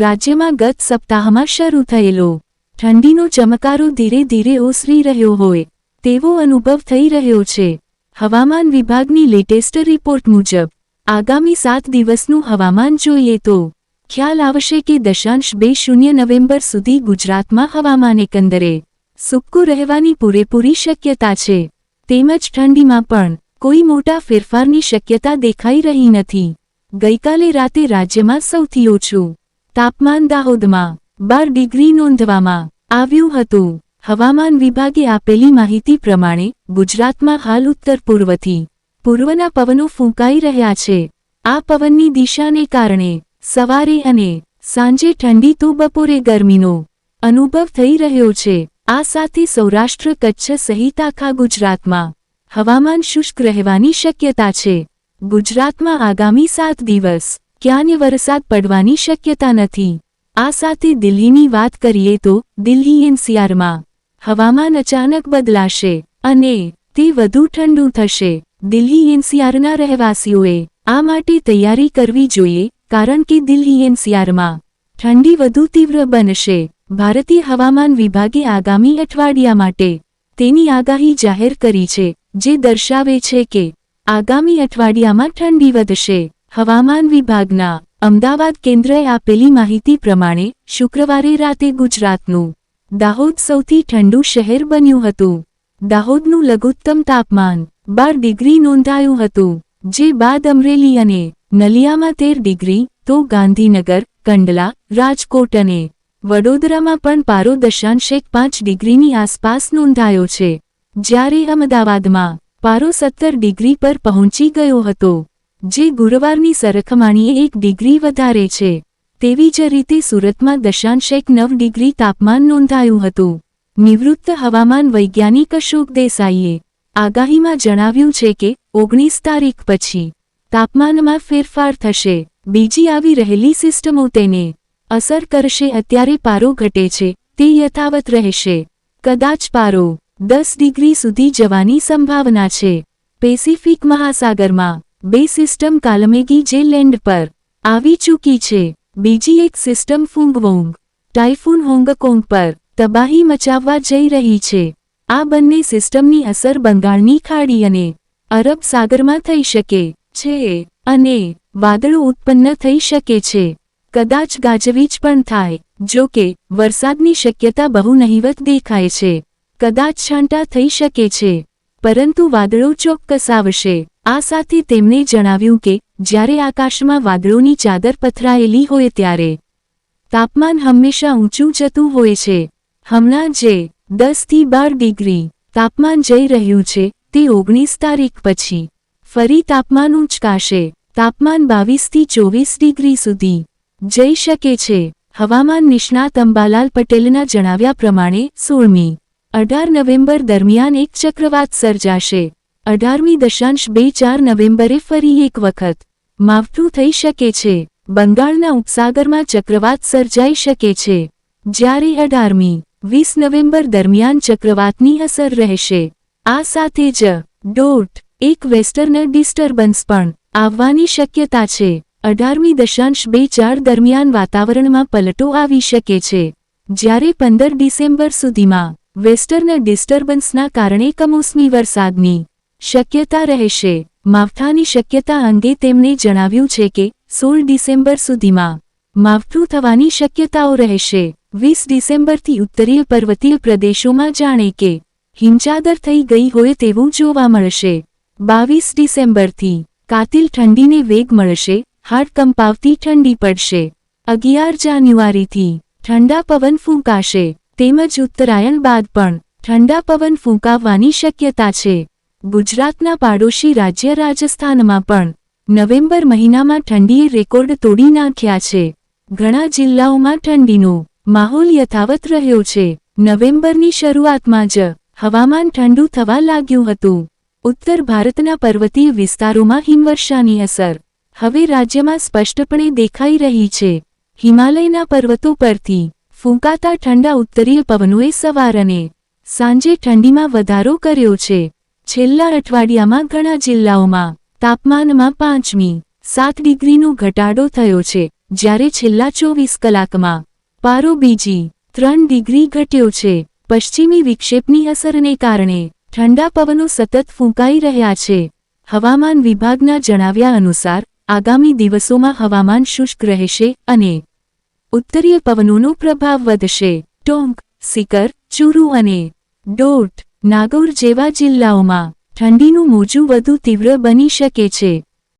રાજ્યમાં ગત સપ્તાહમાં શરૂ થયેલો. ઠંડીનો ચમકારો ધીરે ધીરે ઓસરી રહ્યો હોય, તેવો અનુભવ થઈ રહ્યો છે. હવામાન વિભાગની લેટેસ્ટ રિપોર્ટ મુજબ, આગામી સાત દિવસનું હવામાન જોઈએ તો, ખ્યાલ આવશે કે દશાંશ બે શૂન્ય નવેમ્બર સુધી ગુજરાતમાં હવામાન એકંદરે સૂકું રહેવાની પૂરેપૂરી શક્યતા છે. તેમજ ઠંડીમાં પણ કોઈ મોટા ફેરફારની શક્યતા દેખાઈ રહી નથી. ગઈકાલે રાતે રાજ્યમાં સૌથી ઓછું તાપમાન દાહોદમાં બાર ડિગ્રી નોંધવામાં આવ્યું હતું. હવામાન વિભાગે આપેલી માહિતી પ્રમાણે ગુજરાતમાં હાલ ઉત્તર પૂર્વથી પૂર્વના પવનો ફૂંકાઈ રહ્યા છે. આ પવનની દિશાને કારણે સવારે અને સાંજે ઠંડી તો બપોરે ગરમીનો અનુભવ થઈ રહ્યો છે. આ સાથે સૌરાષ્ટ્ર કચ્છ સહિત આખા ગુજરાતમાં હવામાન શુષ્ક રહેવાની શક્યતા છે. ગુજરાતમાં આગામી સાત દિવસ ક્યાંય વરસાદ પડવાની શક્યતા નથી. આ સાથે દિલ્હીની વાત કરીએ તો દિલ્હી એનસીઆરમાં હવામાન અચાનક બદલાશે અને તે વધુ ઠંડુ થશે. દિલ્હી એનસીઆરના રહેવાસીઓએ આ માટે તૈયારી કરવી જોઈએ કારણ કે દિલ્હી એનસીઆરમાં ઠંડી વધુ તીવ્ર બનશે. ભારતીય હવામાન વિભાગે આગામી અઠવાડિયા માટે તેની આગાહી જાહેર કરી છે, જે દર્શાવે છે કે આગામી અઠવાડિયામાં ઠંડી વધશે. હવામાન વિભાગના અમદાવાદ કેન્દ્રએ આપેલી માહિતી પ્રમાણે શુક્રવારે રાતે ગુજરાતનું દાહોદ સૌથી ઠંડુ શહેર બન્યું હતું. દાહોદનું લઘુત્તમ તાપમાન બાર ડિગ્રી નોંધાયું હતું, જે બાદ અમરેલી અને નલિયામાં તેર ડિગ્રી તો ગાંધીનગર, કંડલા, રાજકોટ અને વડોદરામાં પણ પારો દશાંશ એક પાંચ ડિગ્રીની આસપાસ નોંધાયો છે. જ્યારે અમદાવાદમાં પારો સત્તર ડિગ્રી પર પહોંચી ગયો હતો. જે ગુરુવારની સરખમાણીએ એક ડિગ્રી વધારે છે, તેવી જ રીતે સુરતમાં દશાંશ એક નવ ડિગ્રી તાપમાન નોંધાયું હતું. નિવૃત્ત હવામાન વૈજ્ઞાનિક અશોક દેસાઈએ આગાહીમાં જણાવ્યું છે કે, ઓગણીસ તારીખ પછી તાપમાનમાં ફેરફાર થશે. બીજી આવી રહેલી સિસ્ટમો તેને અસર કરશે. અત્યારે પારો ઘટે છે, તે યથાવત રહેશે. કદાચ પારો દસ ડિગ્રી સુધી જવાની સંભાવના છે. પેસિફિક મહાસાગરમાં બે સિસ્ટમ કાલમેગી જે લેન્ડ પર આવી ચૂકી છે. બીજી એક સિસ્ટમ ફૂંગવોંગ, ટાઇફૂન હોંગકોંગ પર તબાહી મચાવવા જઈ રહી છે. આ બંને સિસ્ટમની અસર બંગાળની ખાડી અને અરબ સાગરમાં થઈ શકે છે અને વાદળો ઉત્પન્ન થઈ શકે છે. કદાચ ગાજવીજ પણ થાય, જો કે વરસાદની શક્યતા બહુ નહિવત દેખાય છે. કદાચ છાંટા થઈ શકે છે. પરંતુ વાદળો ચોક્કસ આવશે આ સાથે તેમણે જણાવ્યું કે, જ્યારે આકાશમાં વાદળોની ચાદર પથરાયેલી હોય ત્યારે, તાપમાન હંમેશા ઊંચું જતું હોય છે. હમણાં જે દસથી બાર ડિગ્રી તાપમાન જઈ રહ્યું છે, તે ઓગણીસ તારીખ પછી ફરી તાપમાન ઊંચકાશે તાપમાન બાવીસથી ચોવીસ ડિગ્રી સુધી જઈ શકે છે. હવામાન નિષ્ણાત અંબાલાલ પટેલના જણાવ્યા પ્રમાણે સોળમી અઢાર નવેમ્બર દરમિયાન એક ચક્રવાત સર્જાશે. અઢારમી દશાંશ બે ચાર નવેમ્બરે ફરી એક વખત. માવઠું થઈ શકે છે. બંગાળના ઉપસાગરમાં ચક્રવાત સર્જાઈ શકે છે. જ્યારે અઢારમી, વીસ નવેમ્બર દરમિયાન ચક્રવાતની અસર રહેશે. આ સાથે જ ડોટ એક વેસ્ટર્ન ડિસ્ટર્બન્સ પણ આવવાની શક્યતા છે. અઢારમી દશાંશ બે ચાર દરમિયાન વાતાવરણમાં પલટો આવી શકે છે. જ્યારે પંદર ડિસેમ્બર સુધીમાં વેસ્ટર્ન ડિસ્ટર્બન્સના કારણે કમોસમી વરસાદની શક્યતા રહેશે. માવઠાની શક્યતા અંગે તેમણે જણાવ્યું છે કે, સોળ ડિસેમ્બર સુધીમાં માવઠું થવાની શક્યતાઓ રહેશે. વીસ ડિસેમ્બરથી ઉત્તરીય પર્વતીય પ્રદેશોમાં જાણે કે હિમચાદર થઈ ગઈ હોય તેવું જોવા મળશે. બાવીસ ડિસેમ્બરથી કાતિલ ઠંડીને વેગ મળશે, હાડ કંપાવતી ઠંડી પડશે. અગિયાર જાન્યુઆરીથી ઠંડા પવન ફૂંકાશે. તેમજ ઉત્તરાયણ બાદ પણ ઠંડા પવન ફૂંકાવવાની શક્યતા છે. ગુજરાતના પાડોશી રાજ્ય રાજસ્થાનમાં પણ નવેમ્બર મહિનામાં ઠંડીએ રેકોર્ડ તોડી નાખ્યા છે. ઘણા જિલ્લાઓમાં ઠંડીનો માહોલ યથાવત રહ્યો છે. નવેમ્બરની શરૂઆતમાં જ હવામાન ઠંડુ થવા લાગ્યું હતું. ઉત્તર ભારતના પર્વતીય વિસ્તારોમાં હિમવર્ષાની અસર હવે રાજ્યમાં સ્પષ્ટપણે દેખાઈ રહી છે. હિમાલયના પર્વતો પરથી ફૂંકાતા ઠંડા ઉત્તરીય પવનોએ સવાર અને સાંજે ઠંડીમાં વધારો કર્યો છે. છેલ્લા અઠવાડિયામાં ઘણા જિલ્લાઓમાં તાપમાનમાં પાંચમી, સાત ડિગ્રીનો ઘટાડો થયો છે. જ્યારે છેલ્લા ચોવીસ કલાકમાં પારો બીજી, ત્રણ ડિગ્રી ઘટ્યો છે. પશ્ચિમી વિક્ષેપની અસરને કારણે ઠંડા પવનો સતત ફૂંકાઈ રહ્યા છે. હવામાન વિભાગના જણાવ્યા અનુસાર, આગામી દિવસોમાં હવામાન શુષ્ક રહેશે અને ઉત્તરીય પવનોનો પ્રભાવ વધશે. ટોંક, સિકર, ચુરુ અને ડોટ નાગૌર જેવા જિલ્લાઓમાં ઠંડીનું મોજું વધુ તીવ્ર બની શકે છે.